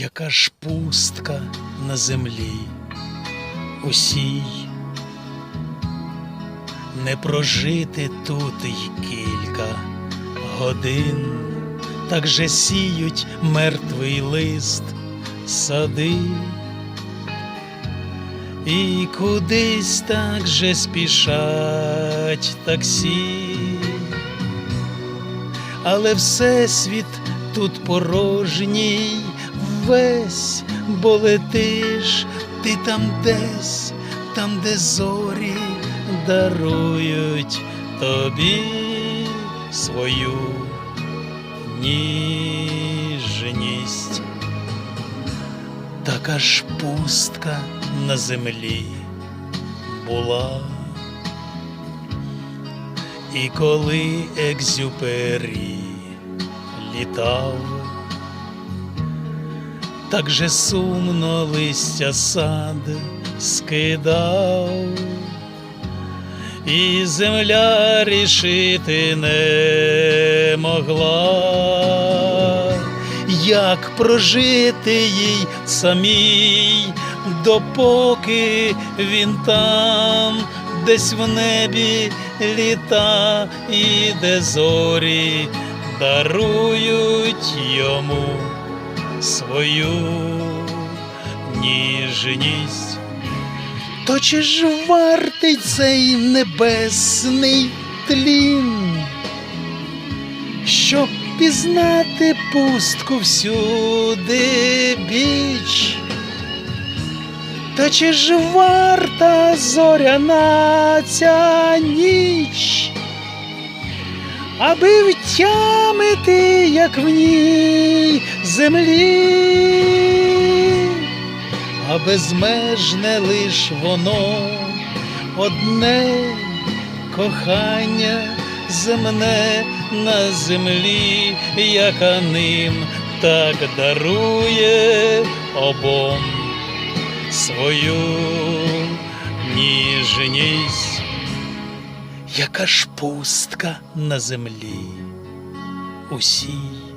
яка ж пустка на землі усій. Не прожити тут й кілька годин, так же сіють мертвий лист сади. І кудись так же спішать таксі, але всесвіт тут порожній весь, бо летиш ти там десь, там, де зорі дарують тобі свою ніжність. Така ж пустка на землі була. І коли екзюпері літав, так же сумно листя сад скидав, і земля рішити не могла, як прожити їй самій, допоки він там, десь в небі літа, і де зорі дарують йому свою ніжність. То чи ж вартий цей небесний тлін, щоб пізнати пустку всюди біч? Та чи ж варта зоряна ця ніч, аби втямити, як в ній землі, а безмежне лиш воно одне кохання земне на землі, яка ним так дарує обом свою ніжність, яка ж пустка на землі усій,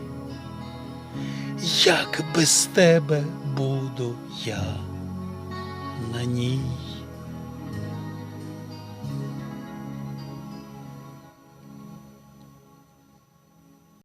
як без тебе буду я на ній.